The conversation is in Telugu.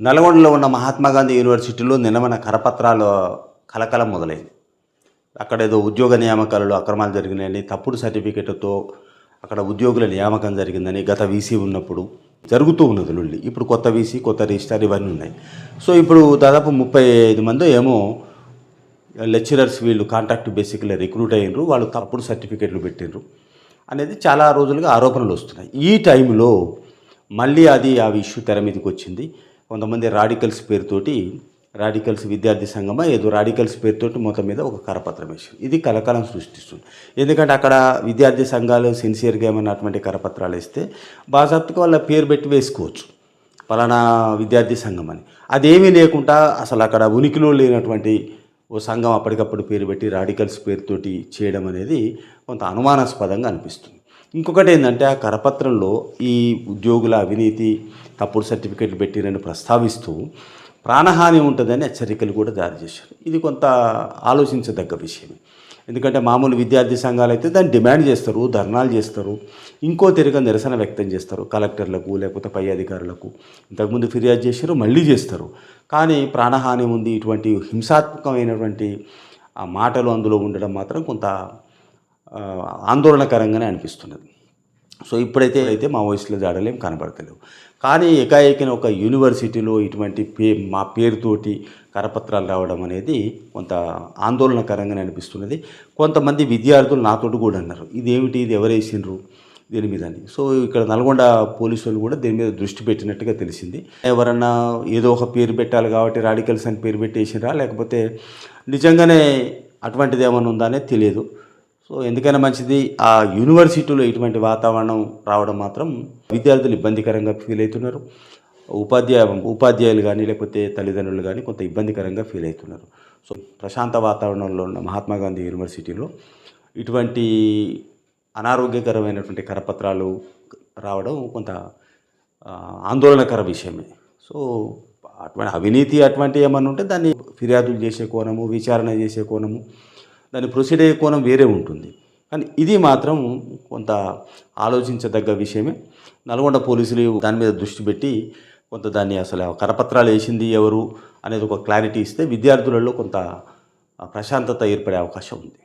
నల్గొండలో ఉన్న మహాత్మా గాంధీ యూనివర్సిటీలో నిన్న కరపత్రాల కలకలం మొదలైంది. అక్కడ ఏదో ఉద్యోగ నియామకాలలో అక్రమాలు జరిగినాయని తప్పుడు సర్టిఫికేట్తో అక్కడ ఉద్యోగుల నియామకం జరిగిందని గత వీసీ ఉన్నప్పుడు జరుగుతూ ఉన్నది లొల్లి ఇప్పుడు కొత్త వీసీ కొత్త రిజిస్టార్ ఇవన్నీ ఉన్నాయి. సో ఇప్పుడు దాదాపు ముప్పై ఐదు మంది ఏమో లెక్చరర్స్ వీళ్ళు కాంట్రాక్ట్ బేసిక్లో రిక్రూట్ అయ్యారు వాళ్ళు తప్పుడు సర్టిఫికేట్లు పెట్టిండ్రు అనేది చాలా రోజులుగా ఆరోపణలు వస్తున్నాయి. ఈ టైంలో మళ్ళీ అది ఆ ఇష్యూ తెర మీదకి వచ్చింది. కొంతమంది రాడికల్స్ పేరుతోటి రాడికల్స్ విద్యార్థి సంఘమా ఏదో రాడికల్స్ పేరుతోటి మొత్తం మీద ఒక కరపత్రం వేసింది. ఇది కలకలం సృష్టిస్తుంది. ఎందుకంటే అక్కడ విద్యార్థి సంఘాలు సిన్సియర్గా ఏమైనా అటువంటి కరపత్రాలు వేస్తే బాజాప్తుగా వాళ్ళ పేరు పెట్టి వేసుకోవచ్చు. పలానా విద్యార్థి సంఘం అని. అదేమీ లేకుండా అసలు అక్కడ ఉనికిలో లేనటువంటి ఓ సంఘం అప్పటికప్పుడు పేరు పెట్టి రాడికల్స్ పేరుతోటి చేయడం అనేది కొంత అనుమానాస్పదంగా అనిపిస్తుంది. ఇంకొకటి ఏంటంటే ఆ కరపత్రంలో ఈ ఉద్యోగుల అవినీతి తప్పుడు సర్టిఫికెట్లు పెట్టిరని ప్రస్తావిస్తూ ప్రాణహాని ఉంటుందని హెచ్చరికలు కూడా జారీ చేశారు. ఇది కొంత ఆలోచించదగ్గ విషయమే. ఎందుకంటే మామూలు విద్యార్థి సంఘాలు అయితే దాన్ని డిమాండ్ చేస్తారు ధర్నాలు చేస్తారు ఇంకో తిరిగి నిరసన వ్యక్తం చేస్తారు. కలెక్టర్లకు లేకపోతే పై అధికారులకు ఇంతకుముందు ఫిర్యాదు చేశారు మళ్ళీ చేస్తారు. కానీ ప్రాణహాని ఉంది ఇటువంటి హింసాత్మకమైనటువంటి ఆ మాటలు అందులో ఉండడం మాత్రం కొంత ఆందోళనకరంగానే అనిపిస్తున్నది. సో ఇప్పుడైతే అయితే మా వయసులో జాడలేం కనబడతలేవు. కానీ ఏకాఏకిన ఒక యూనివర్సిటీలో ఇటువంటి పే మా పేరుతోటి కరపత్రాలు రావడం అనేది కొంత ఆందోళనకరంగానే అనిపిస్తున్నది. కొంతమంది విద్యార్థులు నాతోటి కూడా అన్నారు ఇదేమిటి? ఇది ఎవరేసిండ్రు? దీని మీద అని. సో ఇక్కడ నల్గొండ పోలీసు వాళ్ళు కూడా దీని మీద దృష్టి పెట్టినట్టుగా తెలిసింది. ఎవరన్నా ఏదో ఒక పేరు పెట్టాలి కాబట్టి రాడికల్స్ అని పేరు పెట్టేసినరా లేకపోతే నిజంగానే అటువంటిది ఏమైనా ఉందా అనేది తెలియదు. సో ఎందుకైనా మంచిది ఆ యూనివర్సిటీలో ఇటువంటి వాతావరణం రావడం మాత్రం విద్యార్థులు ఇబ్బందికరంగా ఫీల్ అవుతున్నారు. ఉపాధ్యాయ ఉపాధ్యాయులు కానీ లేకపోతే తల్లిదండ్రులు కానీ కొంత ఇబ్బందికరంగా ఫీల్ అవుతున్నారు. సో ప్రశాంత వాతావరణంలో ఉన్న మహాత్మా గాంధీ యూనివర్సిటీలో ఇటువంటి అనారోగ్యకరమైనటువంటి కరపత్రాలు రావడం కొంత ఆందోళనకర విషయమే. సో అటువంటి అవినీతి అటువంటి ఏమన్నా ఉంటే దాన్ని ఫిర్యాదులు చేసే కోణము విచారణ చేసే కోణము దాన్ని ప్రొసీడ్ అయ్యే కోణం వేరే ఉంటుంది. కానీ ఇది మాత్రం కొంత ఆలోచించదగ్గ విషయమే. నల్గొండ పోలీసులు దాని మీద దృష్టి పెట్టి కొంత దాన్ని అసలు కరపత్రాలు వేసింది ఎవరు అనేది ఒక క్లారిటీ ఇస్తే విద్యార్థులలో కొంత ప్రశాంతత ఏర్పడే అవకాశం ఉంది.